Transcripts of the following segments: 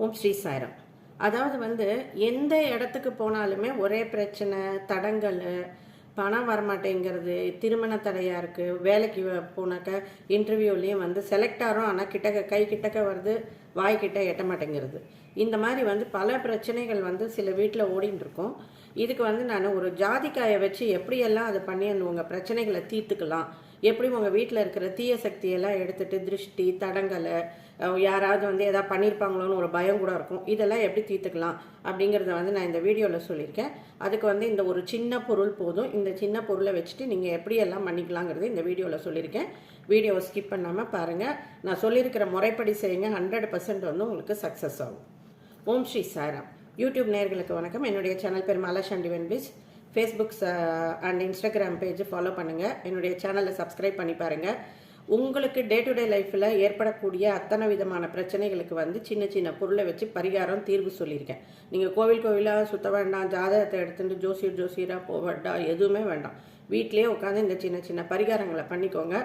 ஓம் ஸ்ரீ சாய்ராம். அதாவது வந்து எந்த இடத்துக்கு போனாலுமே ஒரே பிரச்சனை தடங்கல் பணம் வரமாட்டேங்கிறது திருமண தடையாக இருக்குது வேலைக்கு போனாக்கா போனாக்க இன்டர்வியூலேயும் வந்து செலக்ட் ஆகிறோம் ஆனால் கிட்டக்க கை கிட்டக்க வருது வாய்க்கிட்ட எட்ட மாட்டேங்கிறது. இந்த மாதிரி வந்து பல பிரச்சனைகள் வந்து சில வீட்டில் ஓடிட்டு இருக்கும் இதுக்கு வந்து நான் ஒரு ஜாதிக்காயை வச்சு எப்படியெல்லாம் அதை பண்ணி அந்த உங்கள் பிரச்சனைகளை தீர்த்துக்கலாம்? எப்படி உங்கள் வீட்டில் இருக்கிற தீய சக்தியெல்லாம் எடுத்துகிட்டு திருஷ்டி தடங்கலை யாராவது வந்து எதாவது பண்ணியிருப்பாங்களோன்னு ஒரு பயம் கூட இருக்கும். இதெல்லாம் எப்படி தீர்த்துக்கலாம்? அப்படிங்கிறத வந்து நான் இந்த வீடியோவில் சொல்லியிருக்கேன். அதுக்கு வந்து இந்த ஒரு சின்ன பொருள் போதும். இந்த சின்ன பொருளை வச்சுட்டு நீங்கள் எப்படியெல்லாம் பண்ணிக்கலாங்கிறது இந்த வீடியோவில் சொல்லியிருக்கேன். வீடியோவை ஸ்கிப் பண்ணாமல் பாருங்கள் நான் சொல்லியிருக்கிற முறைப்படி செய்யுங்க. ஹண்ட்ரட் பர்சன்ட் வந்து உங்களுக்கு சக்ஸஸ் ஆகும். ஓம் ஸ்ரீ சாராம் யூடியூப் நேர்களுக்கு வணக்கம். என்னுடைய சேனல் பேர் மாலா ஷண்டி வென்பிஸ் Facebook and Instagram page follow பண்ணுங்கள் என்னுடைய சேனலை சப்ஸ்கிரைப் பண்ணி பாருங்கள் உங்களுக்கு டே டு டே லைஃப்பில் ஏற்படக்கூடிய அத்தனை விதமான பிரச்சனைகளுக்கு வந்து சின்ன சின்ன பொருளை வச்சு பரிகாரம் தீர்வு சொல்லியிருக்கேன். நீங்கள் கோவில் கோவிலாக சுத்த வேண்டாம் ஜாதகத்தை எடுத்துட்டு ஜோசியர் ஜோசியராக போக வேண்டாம் எதுவுமே வேண்டாம். வீட்டிலேயே உட்காந்து இந்த சின்ன சின்ன பரிகாரங்களை பண்ணிக்கோங்க.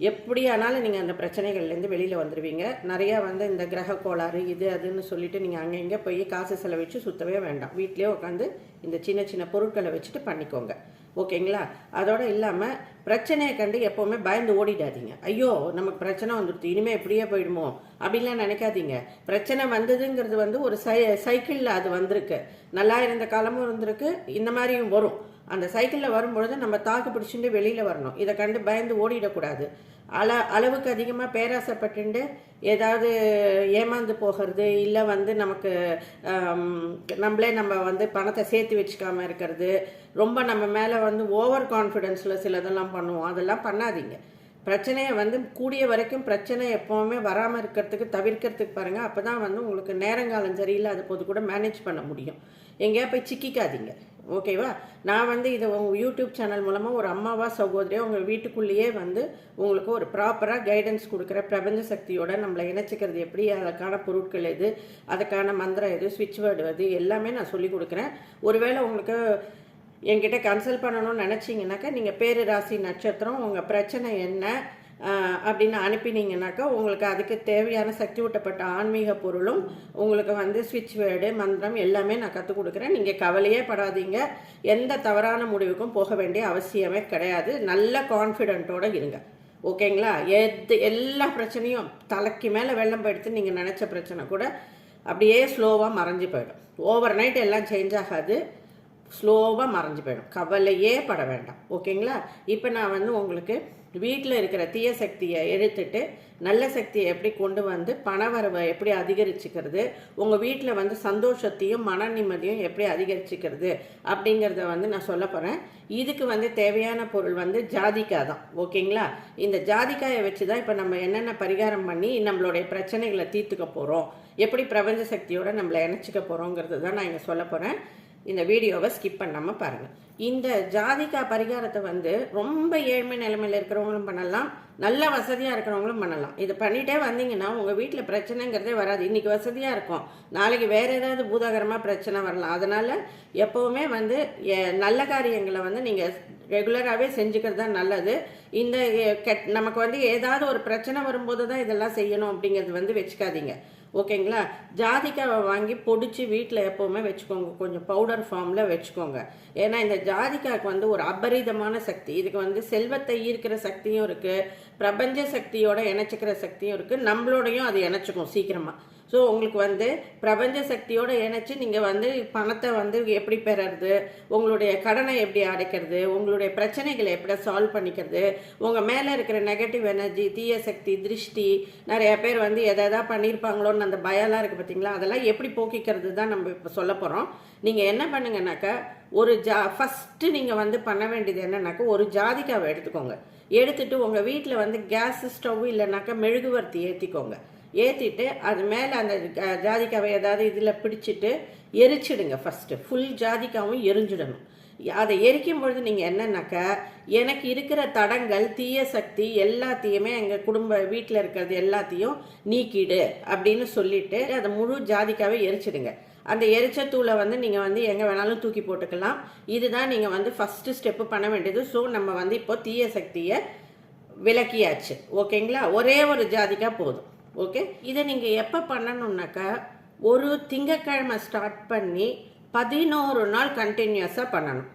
எப்படியானாலும் நீங்கள் அந்த பிரச்சனைகள்லேருந்து வெளியில் வந்துடுவீங்க நிறையா வந்து இந்த கிரக கோளாறு இது அதுன்னு சொல்லிட்டு நீங்கள் அங்கே இங்கே போய் காசு செலவழிச்சு சுத்தவே வேண்டாம். வீட்டிலேயே உட்காந்து இந்த சின்ன சின்ன பொருட்களை வச்சுட்டு பண்ணிக்கோங்க. ஓகேங்களா? அதோடு இல்லாமல் பிரச்சனையை கண்டு எப்போவுமே பயந்து ஓடிடாதீங்க. ஐயோ நமக்கு பிரச்சனை வந்துடுது இனிமேல் இப்படியே போயிடுமோ அப்படின்லாம் நினைக்காதீங்க. பிரச்சனை வந்ததுங்கிறது வந்து ஒரு சை சைக்கிளில் அது வந்திருக்கு. நல்லா இருந்த காலமும் இருந்திருக்கு இந்த மாதிரியும் வரும். அந்த சைக்கிளில் வரும்பொழுது நம்ம தாக்கு பிடிச்சிட்டு வெளியில் வரணும். இதை கண்டு பயந்து ஓடிடக்கூடாது. அள அளவுக்கு அதிகமாக பேராசைப்பட்டுண்டு ஏதாவது ஏமாந்து போகிறது இல்லை வந்து நமக்கு நம்மளே நம்ம வந்து பணத்தை சேர்த்து வச்சுக்காமல் இருக்கிறது ரொம்ப நம்ம மேலே வந்து ஓவர் கான்ஃபிடென்ஸில் சிலதெல்லாம் பண்ணுவோம். அதெல்லாம் பண்ணாதீங்க. பிரச்சனையை வந்து கூடிய வரைக்கும் பிரச்சனை எப்போவுமே வராமல் இருக்கிறதுக்கு தவிர்க்கிறதுக்கு பாருங்கள் அப்போ தான் வந்து உங்களுக்கு நேரங்காலம் சரியில்லாத போது கூட மேனேஜ் பண்ண முடியும். எங்கேயா போய் சிக்கிக்காதீங்க. ஓகேவா? நான் வந்து இதை உங்கள் யூடியூப் சேனல் மூலமாக ஒரு அம்மாவா சகோதரியாக உங்கள் வீட்டுக்குள்ளேயே வந்து உங்களுக்கு ஒரு ப்ராப்பராக கைடன்ஸ் கொடுக்குற பிரபஞ்ச சக்தியோட நம்மளை இணைச்சிக்கிறது எப்படி அதுக்கான பொருட்கள் எது அதுக்கான மந்திரம் எது சுவிட்ச் வேர்டு எது எல்லாமே நான் சொல்லி கொடுக்குறேன். ஒருவேளை உங்களுக்கு என்கிட்ட கன்சல்ட் பண்ணணும்னு நினச்சிங்கனாக்கா நீங்கள் பேர் ராசி நட்சத்திரம் உங்கள் பிரச்சனை என்ன அப்படின்னு அனுப்பினீங்கனாக்கா உங்களுக்கு அதுக்கு தேவையான சக்தி ஊட்டப்பட்ட ஆன்மீக பொருளும் உங்களுக்கு வந்து ஸ்விட்ச் வேர்டு மந்திரம் எல்லாமே நான் கற்றுக் கொடுக்குறேன். நீங்கள் கவலையே படாதீங்க. எந்த தவறான முடிவுக்கும் போக வேண்டிய அவசியமே கிடையாது. நல்ல கான்ஃபிடென்ட்டோடு இருங்க. ஓகேங்களா? எது எல்லா பிரச்சனையும் தலைக்கு மேலே வெள்ளம் போயிடுத்து நீங்கள் நினச்ச பிரச்சனை கூட அப்படியே ஸ்லோவாக மறைஞ்சு போயிடும். ஓவர் நைட் எல்லாம் சேஞ்ச் ஆகாது. ஸ்லோவாக மறைஞ்சு போயிடும். கவலையே பட வேண்டாம். ஓகேங்களா? இப்போ நான் வந்து உங்களுக்கு வீட்டில் இருக்கிற தீய சக்தியை எடுத்துட்டு நல்ல சக்தியை எப்படி கொண்டு வந்து பணவரவை எப்படி அதிகரிச்சுக்கிறது உங்கள் வீட்டில் வந்து சந்தோஷத்தையும் மன நிம்மதியும் எப்படி அதிகரிச்சுக்கிறது அப்படிங்கிறத வந்து நான் சொல்ல போகிறேன் இதுக்கு வந்து தேவையான பொருள் வந்து ஜாதிக்காய் தான். ஓகேங்களா? இந்த ஜாதிக்காயை வச்சு தான் இப்போ நம்ம என்னென்ன பரிகாரம் பண்ணி நம்மளுடைய பிரச்சனைகளை தீர்த்துக்க போகிறோம் எப்படி பிரபஞ்ச சக்தியோட நம்மளை இணைச்சிக்க போகிறோங்கிறது தான் நான் இங்கே சொல்ல போகிறேன் இந்த வீடியோவை ஸ்கிப் பண்ணாமல் பாருங்கள் இந்த ஜாதிகா பரிகாரத்தை வந்து ரொம்ப ஏழ்மை நிலைமையில் இருக்கிறவங்களும் பண்ணலாம். நல்ல வசதியாக இருக்கிறவங்களும் பண்ணலாம். இதை பண்ணிகிட்டே வந்தீங்கன்னா உங்கள் வீட்டில் பிரச்சனைங்கிறதே வராது. இன்றைக்கி வசதியாக இருக்கும். நாளைக்கு வேறு ஏதாவது பூதாகரமாக பிரச்சனை வரலாம். அதனால் எப்போவுமே வந்து நல்ல காரியங்களை வந்து நீங்கள் ரெகுலராகவே செஞ்சுக்கிறது தான் நல்லது. இந்த கெட் நமக்கு வந்து ஏதாவது ஒரு பிரச்சனை வரும்போது தான் இதெல்லாம் செய்யணும் அப்படிங்கிறது வந்து வச்சுக்காதீங்க. ஓகேங்களா? ஜாதிக்காவை வாங்கி பொடிச்சு வீட்டில் எப்போவுமே வச்சுக்கோங்க. கொஞ்சம் பவுடர் ஃபார்மில் வச்சுக்கோங்க. ஏன்னா இந்த ஜாதிக்காய்க்கு வந்து ஒரு அபரிதமான சக்தி. இதுக்கு வந்து செல்வத்தை ஈர்க்கிற சக்தியும் இருக்குது பிரபஞ்ச சக்தியோட இணைச்சிக்கிற சக்தியும் இருக்குது நம்மளோடையும் அது இணைச்சிக்கும் சீக்கிரமாக ஸோ உங்களுக்கு வந்து பிரபஞ்ச சக்தியோடு இணைச்சி நீங்கள் வந்து பணத்தை வந்து எப்படி பெறறது உங்களுடைய கடனை எப்படி அடைக்கிறது உங்களுடைய பிரச்சனைகளை எப்படி சால்வ் பண்ணிக்கிறது உங்கள் மேலே இருக்கிற நெகட்டிவ் எனர்ஜி தீய சக்தி திருஷ்டி நிறைய பேர் வந்து எதை பண்ணியிருப்பாங்களோன்னு அந்த பயம்லாம் இருக்குது பார்த்தீங்களா அதெல்லாம் எப்படி போக்கிக்கிறது தான் நம்ம இப்போ சொல்ல போகிறோம் நீங்கள் என்ன பண்ணுங்கனாக்கா ஒரு ஜா ஃபஸ்ட்டு நீங்கள் வந்து பண்ண வேண்டியது என்னன்னாக்கா ஒரு ஜாதிக்காவை எடுத்துக்கோங்க. எடுத்துட்டு உங்கள் வீட்டில் வந்து கேஸ் ஸ்டவ் இல்லைனாக்கா மெழுகுவர்த்தி ஏற்றிக்கோங்க ஏற்றிட்டு அது மேலே அந்த ஜாதிக்காவை ஏதாவது இதில் பிடிச்சிட்டு எரிச்சிடுங்க ஃபஸ்ட்டு ஃபுல் ஜாதிக்காவும் எரிஞ்சிடணும். அதை எரிக்கும் பொழுது நீங்கள் என்னன்னாக்கா எனக்கு இருக்கிற தடங்கள் தீய சக்தி எல்லாத்தையுமே எங்கள் குடும்ப வீட்டில் இருக்கிறது எல்லாத்தையும் நீக்கிடு அப்படின்னு சொல்லிட்டு அதை முழு ஜாதிக்காவே எரிச்சிடுங்க. அந்த எரிச்ச தூளை வந்து நீங்கள் வந்து எங்கே வேணாலும் தூக்கி போட்டுக்கலாம். இதுதான் நீங்கள் வந்து ஃபஸ்ட்டு ஸ்டெப்பு பண்ண வேண்டியது. ஸோ நம்ம வந்து இப்போ தீய சக்தியை விலக்கியாச்சு. ஓகேங்களா ஒரே ஒரு ஜாதிக்கா போதும். ஓகே? இதை நீங்கள் எப்போ பண்ணணுன்னாக்க ஒரு திங்கக்கிழமை ஸ்டார்ட் பண்ணி பதினோரு நாள் கண்டினியூஸாக பண்ணணும்.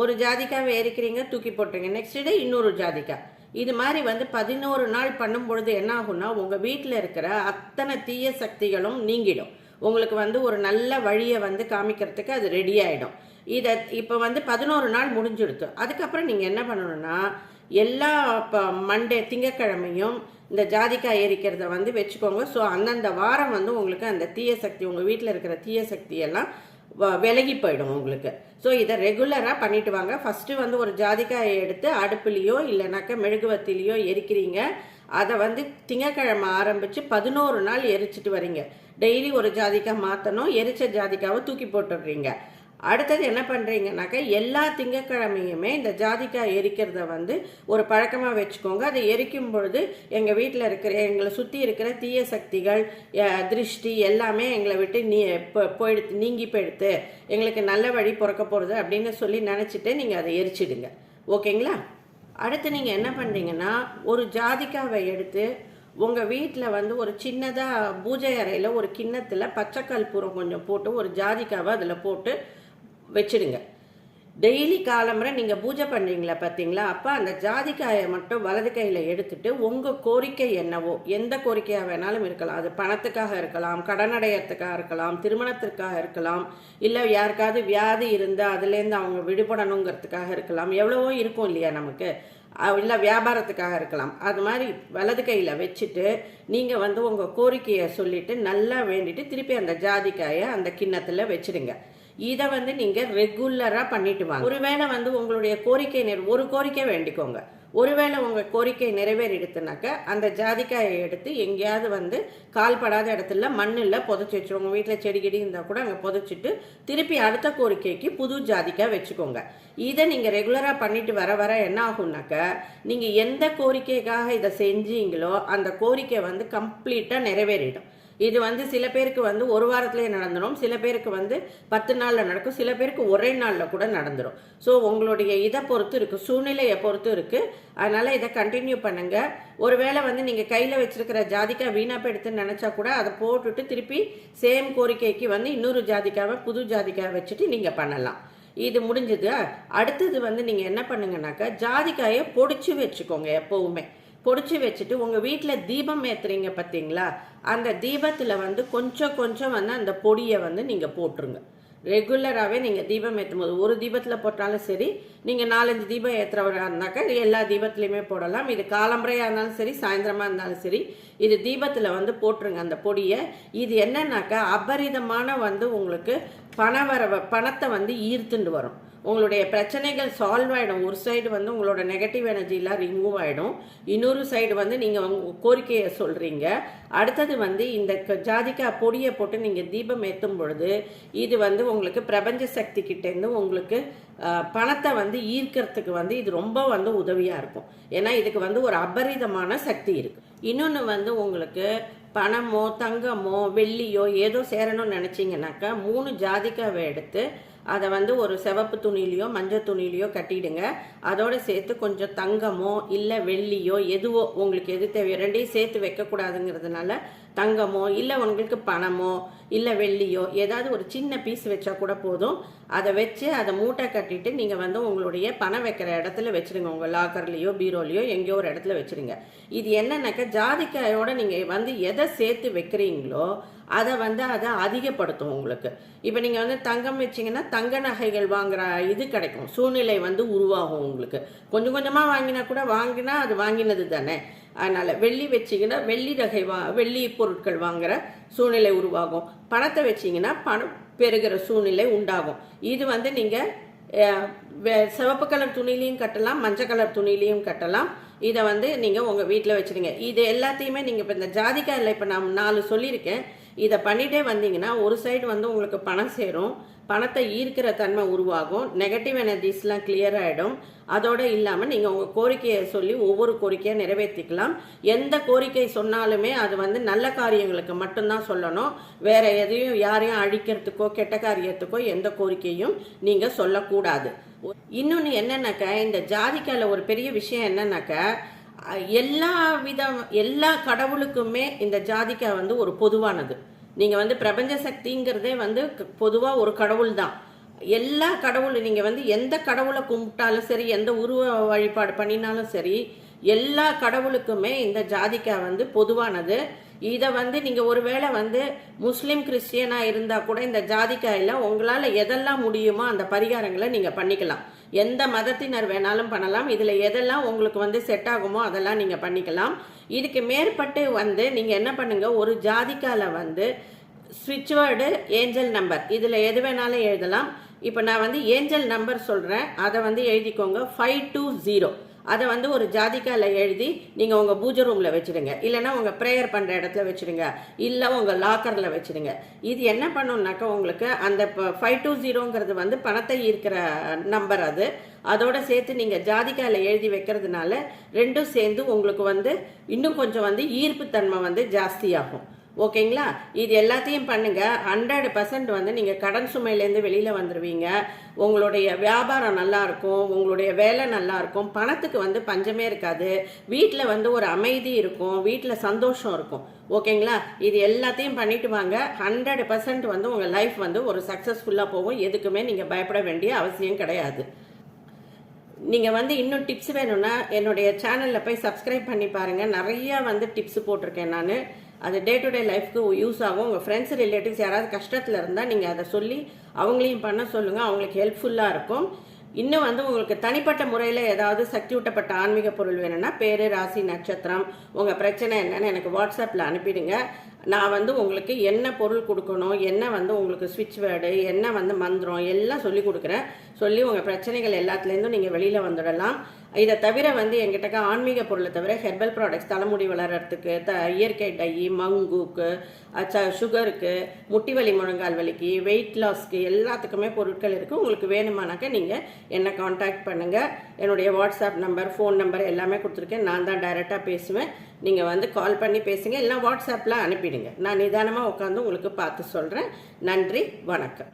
ஒரு ஜாதிக்காவை எரிக்கிறீங்க தூக்கி போட்டுறீங்க நெக்ஸ்ட் டே இன்னொரு ஜாதிக்காய் இது மாதிரி வந்து பதினோரு நாள் பண்ணும் பொழுது என்ன ஆகும்னா உங்கள் வீட்டில் இருக்கிற அத்தனை தீய சக்திகளும் நீங்கிடும். உங்களுக்கு வந்து ஒரு நல்ல வழியை வந்து காமிக்கிறதுக்கு அது ரெடி ஆகிடும் இதை இப்போ வந்து பதினோரு நாள் முடிஞ்சிடுத்து. அதுக்கப்புறம் நீங்கள் என்ன பண்ணணும்னா எல்லா இப்போ மண்டே திங்கக்கிழமையும் இந்த ஜாதிக்காய் எரிக்கிறத வந்து வச்சுக்கோங்க. ஸோ அந்தந்த வாரம் வந்து உங்களுக்கு அந்த தீய சக்தி உங்கள் வீட்டில் இருக்கிற தீய சக்தியெல்லாம் வ- விலகி போயிடும் உங்களுக்கு. ஸோ இதை ரெகுலராக பண்ணிட்டு வாங்க. ஃபஸ்ட்டு வந்து ஒரு ஜாதிக்காயை எடுத்து அடுப்புலேயோ இல்லைனாக்கா மெழுகுவத்திலையோ எரிக்கிறீங்க. அதை வந்து திங்கக்கிழமை ஆரம்பித்து பதினோரு நாள் எரிச்சிட்டு வரீங்க. டெய்லி ஒரு ஜாதிக்காய் மாற்றணும் எரிச்ச ஜாதிக்காவை தூக்கி போட்டுடுறீங்க. அடுத்தது என்ன பண்ணுறீங்கனாக்கா எல்லா திங்கக்கிழமையுமே இந்த ஜாதிக்காய் எரிக்கிறத வந்து ஒரு பழக்கமாக வச்சுக்கோங்க. அதை எரிக்கும் பொழுது எங்கள் வீட்டில் இருக்கிற எங்களை சுற்றி இருக்கிற தீய சக்திகள் திருஷ்டி எல்லாமே எங்களை விட்டு நீ போ- போயிடுத்து நீங்கி போயிடுத்து எங்களுக்கு நல்ல வழி பிறக்க போகிறது அப்படின்னு சொல்லி நினச்சிட்டு நீங்கள் அதை எரிச்சிடுங்க. ஓகேங்களா? அடுத்து நீங்கள் என்ன பண்ணுறீங்கன்னா ஒரு ஜாதிக்காவை எடுத்து உங்கள் வீட்டில் வந்து ஒரு சின்னதாக பூஜை அறையில் ஒரு கிண்ணத்தில் பச்சை கற்பூரம் கொஞ்சம் போட்டு ஒரு ஜாதிக்காவை அதில் போட்டு வச்சிடுங்க. டெய்லி காலம்புரை நீங்கள் பூஜை பண்ணுறீங்களா பார்த்தீங்களா அப்போ அந்த ஜாதிக்காயை மட்டும் வலது கையில் எடுத்துட்டு உங்கள் கோரிக்கை என்னவோ எந்த கோரிக்கையாக வேணாலும் இருக்கலாம். அது பணத்துக்காக இருக்கலாம் கடன் இருக்கலாம் திருமணத்திற்காக இருக்கலாம் இல்லை யாருக்காவது வியாதி இருந்தால் அதுலேருந்து அவங்க விடுபடணுங்கிறதுக்காக இருக்கலாம். எவ்வளவோ இருக்கும் இல்லையா நமக்கு? இல்லை வியாபாரத்துக்காக இருக்கலாம். அது மாதிரி வலது கையில் வச்சுட்டு நீங்கள் வந்து உங்கள் கோரிக்கையை சொல்லிவிட்டு நல்லா வேண்டிட்டு திருப்பி அந்த ஜாதிக்காயை அந்த கிண்ணத்தில் வச்சுடுங்க. இதை வந்து நீங்கள் ரெகுலராக பண்ணிட்டு வாங்க. ஒருவேளை வந்து உங்களுடைய கோரிக்கை நிற ஒரு கோரிக்கை வேண்டிக்கோங்க. ஒருவேளை உங்கள் கோரிக்கை நிறைவேறிடுத்துனாக்க அந்த ஜாதிக்காயை எடுத்து எங்கேயாவது வந்து கால்படாத இடத்துல மண்ணில் புதைச்சி வச்சிருவோம் உங்கள் வீட்டில் செடி கிடி இருந்தால் கூட அங்கே புதைச்சிட்டு திருப்பி அடுத்த கோரிக்கைக்கு புது ஜாதிக்காய் வச்சுக்கோங்க. இதை நீங்கள் ரெகுலராக பண்ணிட்டு வர வர என்ன ஆகும்னாக்க நீங்கள் எந்த கோரிக்கைக்காக இதை செஞ்சீங்களோ அந்த கோரிக்கை வந்து கம்ப்ளீட்டாக நிறைவேறிடும். இது வந்து சில பேருக்கு வந்து ஒரு வாரத்திலே நடந்துடும் சில பேருக்கு வந்து பத்து நாளில் நடக்கும் சில பேருக்கு ஒரே நாளில் கூட நடந்துடும் ஸோ உங்களுடைய இதை பொறுத்து இருக்குது சூழ்நிலையை பொறுத்து இருக்குது அதனால் இதை கண்டினியூ பண்ணுங்கள் ஒருவேளை வந்து நீங்கள் கையில் வச்சுருக்கிற ஜாதிக்காய் வீணாக போயிடுத்துன்னு நினச்சா கூட அதை போட்டுட்டு திருப்பி சேம் கோரிக்கைக்கு வந்து இன்னொரு ஜாதிக்காவை புது ஜாதிக்காய் வச்சுட்டு நீங்கள் பண்ணலாம். இது முடிஞ்சது. அடுத்தது வந்து நீங்கள் என்ன பண்ணுங்கனாக்கா ஜாதிக்காயை பொடிச்சு வச்சுக்கோங்க எப்போவுமே. பொடிச்சு வச்சுட்டு உங்கள் வீட்டில் தீபம் ஏற்றுறீங்க பார்த்தீங்களா அந்த தீபத்தில் வந்து கொஞ்சம் கொஞ்சம் வந்து அந்த பொடியை வந்து நீங்கள் போட்டுருங்க. ரெகுலராகவே நீங்கள் தீபம் ஏற்றும் போது ஒரு தீபத்தில் போட்டாலும் சரி நீங்கள் நாலஞ்சு தீபம் ஏற்றுறவராக இருந்தாக்கா எல்லா தீபத்துலேயுமே போடலாம். இது காலம்பரையாக இருந்தாலும் சரி சாயந்தரமாக இருந்தாலும் சரி இது தீபத்தில் வந்து போட்டுருங்க அந்த பொடியை. இது என்னன்னாக்கா அபரிதமான வந்து உங்களுக்கு பணவரவை பணத்தை வந்து ஈர்த்துண்டு வரும். உங்களுடைய பிரச்சனைகள் சால்வ் ஆகிடும் ஒரு சைடு வந்து உங்களோட நெகட்டிவ் எனர்ஜிலாம் ரிமூவ் ஆகிடும் இன்னொரு சைடு வந்து நீங்கள் உங்கள் கோரிக்கையை சொல்கிறீங்க அடுத்தது வந்து இந்த க- ஜாதிக்காய் பொடியை போட்டு நீங்கள் தீபம் ஏற்றும் பொழுது இது வந்து உங்களுக்கு பிரபஞ்ச சக்தி கிட்டேருந்து உங்களுக்கு பணத்தை வந்து ஈர்க்கிறதுக்கு வந்து இது ரொம்ப வந்து உதவியாக இருக்கும். ஏன்னா இதுக்கு வந்து ஒரு அபரிதமான சக்தி இருக்குது இன்னொன்று வந்து உங்களுக்கு பணமோ தங்கமோ வெள்ளியோ ஏதோ சேரணும்னு நினச்சிங்கனாக்கா மூணு ஜாதிக்காவை எடுத்து அதை வந்து ஒரு சிவப்பு துணியிலையோ மஞ்சள் துணியிலையோ கட்டிடுங்க. அதோடு சேர்த்து கொஞ்சம் தங்கமோ இல்லை வெள்ளியோ எதுவோ உங்களுக்கு எது தேவையோ ரெண்டையும் சேர்த்து வைக்கக்கூடாதுங்கிறதுனால தங்கமோ இல்லை உங்களுக்கு பணமோ இல்லை வெள்ளியோ ஏதாவது ஒரு சின்ன பீஸ் வச்சா கூட போதும். அதை வச்சு அதை மூட்டை கட்டிட்டு நீங்கள் வந்து உங்களுடைய பணம் வைக்கிற இடத்துல வச்சிருங்க. உங்கள் லாக்கர்லேயோ பீரோலையோ எங்கேயோ ஒரு இடத்துல வச்சிருங்க. இது என்னன்னாக்கா ஜாதிக்காயோட நீங்கள் வந்து எதை சேர்த்து வைக்கிறீங்களோ அதை வந்து அதை அதிகப்படுத்தும் உங்களுக்கு. இப்போ நீங்கள் வந்து தங்கம் வச்சீங்கன்னா தங்க நகைகள் வாங்குற இது கிடைக்கும். சூழ்நிலை வந்து உருவாகும் உங்களுக்கு. கொஞ்சம் கொஞ்சமாக வாங்கினா கூட வாங்கினா அது வாங்கினது தானே. அதனால் வெள்ளி வச்சிங்கன்னா வெள்ளி நகை வா வெள்ளி பொருட்கள் வாங்குகிற சூழ்நிலை உருவாகும். பணத்தை வச்சிங்கன்னா பணம் பெறுகிற சூழ்நிலை உண்டாகும். இது வந்து நீங்கள் சிவப்பு கலர் துணிலையும் கட்டலாம் மஞ்சள் கலர் துணிலையும் கட்டலாம். இதை வந்து நீங்கள் உங்கள் வீட்டில் வச்சுருங்க. இது எல்லாத்தையுமே நீங்கள் இப்போ இந்த ஜாதிக்காயில் இப்போ நான் நாலு சொல்லியிருக்கேன். இதை பண்ணிகிட்டே வந்தீங்கன்னா ஒரு சைடு வந்து உங்களுக்கு பணம் சேரும். பணத்தை ஈர்க்கிற தன்மை உருவாகும். நெகட்டிவ் எனர்ஜிஸ்லாம் கிளியர் ஆகிடும் அதோடு இல்லாமல் நீங்கள் உங்கள் கோரிக்கையை சொல்லி ஒவ்வொரு கோரிக்கையை நிறைவேற்றிக்கலாம். எந்த கோரிக்கை சொன்னாலுமே அது வந்து நல்ல காரியங்களுக்கு மட்டும்தான் சொல்லணும். வேறு எதையும் யாரையும் அழிக்கிறதுக்கோ கெட்ட காரியத்துக்கோ எந்த கோரிக்கையும் நீங்கள் சொல்லக்கூடாது. இன்னொன்று என்னென்னாக்கா இந்த ஜாதிக்கால ஒரு பெரிய விஷயம் என்னன்னாக்கா எல்லா விதம் எல்லா கடவுளுக்குமே இந்த ஜாதிக்கா வந்து ஒரு பொதுவானது. நீங்கள் வந்து பிரபஞ்ச சக்திங்கிறதே வந்து பொதுவாக ஒரு கடவுள் தான் எல்லா கடவுள் நீங்கள் வந்து எந்த கடவுளை கும்பிட்டாலும் சரி எந்த உருவ வழிபாடு பண்ணினாலும் சரி எல்லா கடவுளுக்குமே இந்த ஜாதிக்கா வந்து பொதுவானது. இதை வந்து நீங்கள் ஒருவேளை வந்து முஸ்லீம் கிறிஸ்டியனாக இருந்தால் கூட இந்த ஜாதிக்காயில் உங்களால் எதெல்லாம் முடியுமோ அந்த பரிகாரங்களை நீங்கள் பண்ணிக்கலாம். எந்த மதத்தினர் வேணாலும் பண்ணலாம். இதில் எதெல்லாம் உங்களுக்கு வந்து செட் ஆகுமோ அதெல்லாம் நீங்கள் பண்ணிக்கலாம். இதுக்கு மேற்பட்டு வந்து நீங்கள் என்ன பண்ணுங்கள் ஒரு ஜாதிக்கால வந்து ஸ்விட்ச் வேர்டு ஏஞ்சல் நம்பர் இதில் எது வேணாலும் எழுதலாம். இப்போ நான் வந்து ஏஞ்சல் நம்பர் சொல்கிறேன் அதை வந்து எழுதிக்கோங்க. ஃபைவ் டூ ஜீரோ அதை வந்து ஒரு ஜாதிக்கால எழுதி நீங்கள் உங்கள் பூஜை ரூமில் வச்சுடுங்க. இல்லைன்னா உங்கள் ப்ரேயர் பண்ணுற இடத்துல வச்சுடுங்க. இல்லை உங்கள் லாக்கரில் வச்சுடுங்க. இது என்ன பண்ணும்னாக்கா உங்களுக்கு அந்த ஃபைவ் டூ ஜீரோங்கிறது வந்து பணத்தை ஈர்க்கிற நம்பர் அது. அதோட சேர்த்து நீங்கள் ஜாதிக்கால எழுதி வைக்கிறதுனால ரெண்டும் சேர்ந்து உங்களுக்கு வந்து இன்னும் கொஞ்சம் வந்து ஈர்ப்பு தன்மை வந்து ஜாஸ்தியாகும். ஓகேங்களா? இது எல்லாத்தையும் பண்ணுங்கள் ஹண்ட்ரட் பர்சன்ட் வந்து நீங்கள் கடன் சுமையிலேருந்து வெளியில் வந்துடுவீங்க உங்களுடைய வியாபாரம் நல்லாயிருக்கும் உங்களுடைய வேலை நல்லா இருக்கும் பணத்துக்கு வந்து பஞ்சமே இருக்காது. வீட்டில் வந்து ஒரு அமைதி இருக்கும். வீட்டில் சந்தோஷம் இருக்கும். ஓகேங்களா? இது எல்லாத்தையும் பண்ணிட்டு வாங்க. ஹண்ட்ரட் பர்சன்ட் வந்து உங்கள் லைஃப் வந்து ஒரு சக்ஸஸ்ஃபுல்லாக போகும். எதுக்குமே நீங்கள் பயப்பட வேண்டிய அவசியம் கிடையாது. நீங்கள் வந்து இன்னும் டிப்ஸ் வேணும்னா என்னுடைய சேனலில் போய் சப்ஸ்கிரைப் பண்ணி பாருங்கள் நிறையா வந்து டிப்ஸ் போட்டிருக்கேன் நான். அது டே டு டே லைஃப்க்கு யூஸ் ஆகும். உங்கள் ஃப்ரெண்ட்ஸ் ரிலேட்டிவ்ஸ் யாராவது கஷ்டத்தில் இருந்தால் நீங்கள் அதை சொல்லி அவங்களையும் பண்ண சொல்லுங்கள் அவங்களுக்கு ஹெல்ப்ஃபுல்லாக இருக்கும். இன்னும் வந்து உங்களுக்கு தனிப்பட்ட முறையில் ஏதாவது சக்தி ஊட்டப்பட்ட ஆன்மீக பொருள் வேணும்னா பேர் ராசி நட்சத்திரம் உங்கள் பிரச்சனை என்னன்னு எனக்கு வாட்ஸ்அப்பில் அனுப்பிடுங்க. நான் வந்து உங்களுக்கு என்ன பொருள் கொடுக்கணும் என்ன வந்து உங்களுக்கு ஸ்விட்ச் வேர்டு என்ன வந்து மந்திரம் எல்லாம் சொல்லி கொடுக்குறேன். சொல்லி உங்கள் பிரச்சனைகள் எல்லாத்துலேருந்தும் நீங்கள் வெளியில் வந்துடலாம். இதை தவிர வந்து எங்கிட்டக்க ஆன்மீக பொருளை தவிர ஹெர்பல் ப்ராடக்ட்ஸ் தலைமுடி வளர்கிறதுக்கு த இயற்கை டை மங்குக்கு அச்ச சுகருக்கு முட்டி வலி முழங்கால் வலிக்கு வெயிட் லாஸ்க்கு எல்லாத்துக்குமே பொருட்கள் இருக்குது உங்களுக்கு வேணுமானாக்க நீங்கள் என்னை காண்டாக்ட் பண்ணுங்கள் என்னுடைய வாட்ஸ்அப் நம்பர் ஃபோன் நம்பர் எல்லாமே கொடுத்துருக்கேன். நான் தான் டைரெக்டாக பேசுவேன். நீங்கள் வந்து கால் பண்ணி பேசுங்க. இல்லை வாட்ஸ்அப்பில் அனுப்பிடுங்க. நான் நிதானமாக உட்காந்து உங்களுக்கு பார்த்து சொல்கிறேன் நன்றி வணக்கம்.